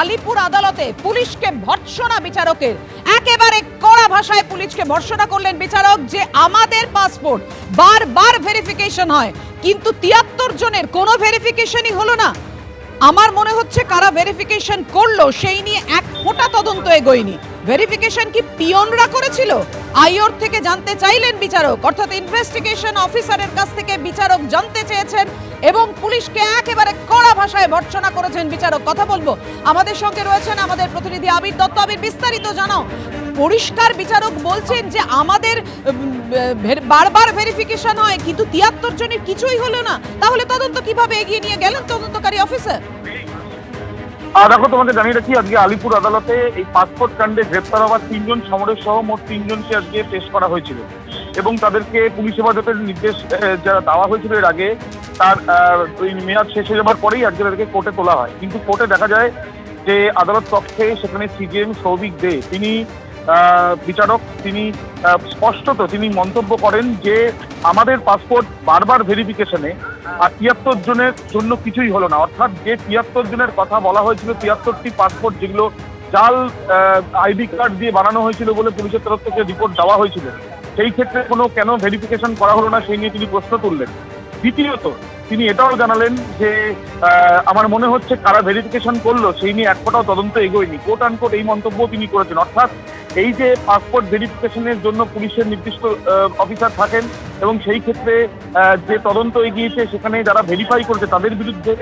আলিপুর আদালতে পুলিশকে ভর্ৎসনা বিচারকের। একেবারে কড়া ভাষায় পুলিশকে ভর্ৎসনা করলেন বিচারক যে আমাদের পাসপোর্ট বারবার ভেরিফিকেশন হয়। কিন্তু তিয়াত্তর জনের কোনো ভেরিফিকেশনই হলো না। আমার মনে হচ্ছে কারা ভেরিফিকেশন করল সেই নিয়ে এক ফোঁটা তদন্ত এগোয়নি। ভেরিফিকেশন কি পিয়নরা করেছিল? আইওর থেকে জানতে চাইলেন বিচারক। অর্থাৎ ইনভেস্টিগেশন অফিসারের কাছ থেকে বিচারক জানতে চেয়েছেন এবং পুলিশকে একেবারে ভাষায় ভর্ৎসনা করেছেন বিচারক। কথা বলব। আমাদের সঙ্গে রয়েছেন আমাদের প্রতিনিধি আবির দত্ত। আবির, বিস্তারিত জানাও। পরিষ্কার বিচারক বলছেন যে আমাদের বারবার ভেরিফিকেশন হয়, কিন্তু তিয়াত্তর জনের কিছুই হলো না। তাহলে তদন্ত কীভাবে এগিয়ে নিয়ে গেলেন তদন্তকারী অফিসার দেখো তোমাকে জানিয়ে রাখি, আজকে আলিপুর আদালতে এই পাসপোর্ট কাণ্ডে গ্রেপ্তার হওয়া তিনজন সমরের সহ মোট তিনজনকে আজকে পেশ করা হয়েছিল। এবং তাদেরকে পুলিশ হেফাজতের নির্দেশ যারা দেওয়া হয়েছিল এর আগে তার মেয়াদ শেষ হয়ে যাওয়ার পরেই আজকে তাদেরকে কোর্টে তোলা হয়। কিন্তু কোর্টে দেখা যায় যে আদালত পক্ষে সেখানে সিজিএম সৌভিক দে, তিনি বিচারক, তিনি স্পষ্টত তিনি মন্তব্য করেন যে আমাদের পাসপোর্ট বারবার ভেরিফিকেশনে আর তিয়াত্তর জনের জন্য কিছুই হলো না। অর্থাৎ যে তিয়াত্তর জনের কথা বলা হয়েছিল, তিয়াত্তরটি পাসপোর্ট যেগুলো জাল আইডি কার্ড দিয়ে বানানো হয়েছিল বলে পুলিশের তরফ থেকে রিপোর্ট দেওয়া হয়েছিল, সেই ক্ষেত্রে কোনো কেন ভেরিফিকেশন করা হলো না সেই নিয়ে তিনি প্রশ্ন তুললেন। দ্বিতীয়ত, তিনি এটাও জানালেন যে আমার মনে হচ্ছে কারা ভেরিফিকেশন করল, সেই নিয়ে এক ফোঁটাও তদন্ত এগোয়নি। কোর্ট আনকোট এই মন্তব্য তিনি করেছেন। অর্থাৎ এই যে পাসপোর্ট ভেরিফিকেশনের জন্য পুলিশের নির্দিষ্ট অফিসার থাকেন এবং সেই ক্ষেত্রে যে তদন্ত এগিয়েছে, সেখানে যারা ভেরিফাই করেছে, তাদের বিরুদ্ধে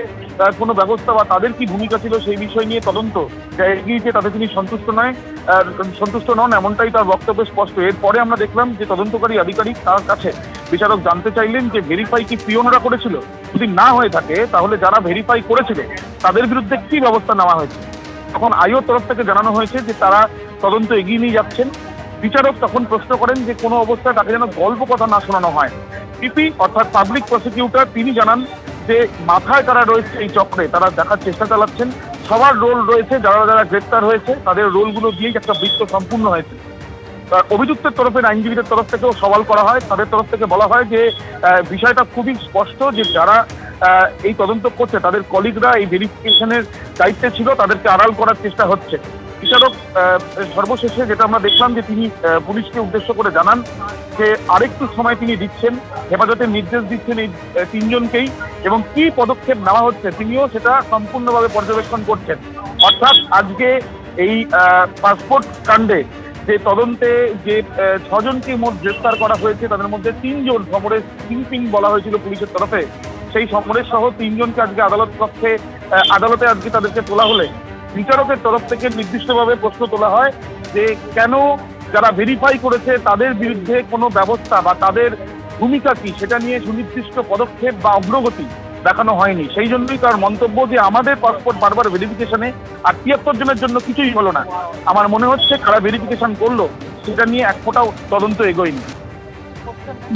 কোনো ব্যবস্থা বা তাদের কি ভূমিকা ছিল সেই বিষয় নিয়ে তদন্ত যা এগিয়েছে তাতে তিনি সন্তুষ্ট নয় সন্তুষ্ট নন, এমনটাই তার বক্তব্য স্পষ্ট। এরপরে আমরা দেখলাম যে তদন্তকারী আধিকারিক তার কাছে বিচারক জানতে চাইলেন যে ভেরিফাই কি পিওনরা করেছিল? যদি না হয়ে থাকে, তাহলে যারা ভেরিফাই করেছিল, তাদের বিরুদ্ধে কি ব্যবস্থা নেওয়া হয়েছে? তখন আইওর তরফ থেকে জানানো হয়েছে যে তারা তদন্ত এগিয়ে নিয়ে যাচ্ছেন। বিচারক তখন প্রশ্ন করেন যে কোনো অবস্থায় তাকে যেন গল্প কথা না শোনানো হয়। পিপি অর্থাৎ পাবলিক প্রসিকিউটর তিনি জানান যে মাথায় তারা রয়েছে এই চক্রে, তারা দেখার চেষ্টা চালাচ্ছেন। সবার রোল রয়েছে, যারা যারা গ্রেপ্তার হয়েছে, তাদের রোলগুলো দিয়েই একটা বৃত্ত সম্পূর্ণ হয়েছে। অভিযুক্তের তরফের আইনজীবীদের তরফ থেকেও সওয়াল করা হয়। তাদের তরফ থেকে বলা হয় যে বিষয়টা খুবই স্পষ্ট যে যারা এই তদন্ত করছে, তাদের কলিগরা এই ভেরিফিকেশনের দায়িত্বে ছিল, তাদেরকে আড়াল করার চেষ্টা হচ্ছে। বিচারক সর্বশেষে যেটা আমরা দেখলাম যে তিনি পুলিশকে উদ্দেশ্য করে জানান যে, আরেকটু সময় তিনি দিচ্ছেন হেফাজতের নির্দেশ দিচ্ছেন এই তিনজনকেই এবং কি পদক্ষেপ নেওয়া হচ্ছে তিনিও সেটা সম্পূর্ণভাবে পর্যবেক্ষণ করছেন। অর্থাৎ আজকে এই পাসপোর্ট কাণ্ডে যে তদন্তে যে ছজনকে মোট গ্রেফতার করা হয়েছে, তাদের মধ্যে তিনজন সমরেশ কিংপিং বলা হয়েছিল পুলিশের তরফে। সেই সমরেশ সহ তিনজনকে আজকে আদালত পক্ষে আদালতে আজকে তাদেরকে তোলা হলে। বিচারকের তরফ থেকে নির্দিষ্টভাবে প্রশ্ন তোলা হয় যে, কেন যারা ভেরিফাই করেছে তাদের বিরুদ্ধে কোনো ব্যবস্থা বা তাদের ভূমিকা কি, সেটা নিয়ে সুনির্দিষ্ট পদক্ষেপ বা অগ্রগতি দেখানো হয়নি। সেই জন্যই তার মন্তব্য যে আমাদের পাসপোর্ট বারবার ভেরিফিকেশনে আর তিয়াত্তর জনের জন্য কিছুই হলো না। আমার মনে হচ্ছে কারা ভেরিফিকেশন করল, সেটা নিয়ে এক ফোঁটাও তদন্ত এগোয়নি।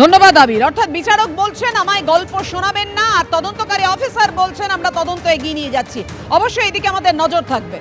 ধন্যবাদ, আবির। অর্থাৎ বিচারক বলছেন, আমায় গল্প শোনাবেন না, আর তদন্তকারী অফিসার বলছেন, আমরা তদন্ত এগিয়ে নিয়ে যাচ্ছি। অবশ্যই এদিকে আমাদের নজর থাকবে।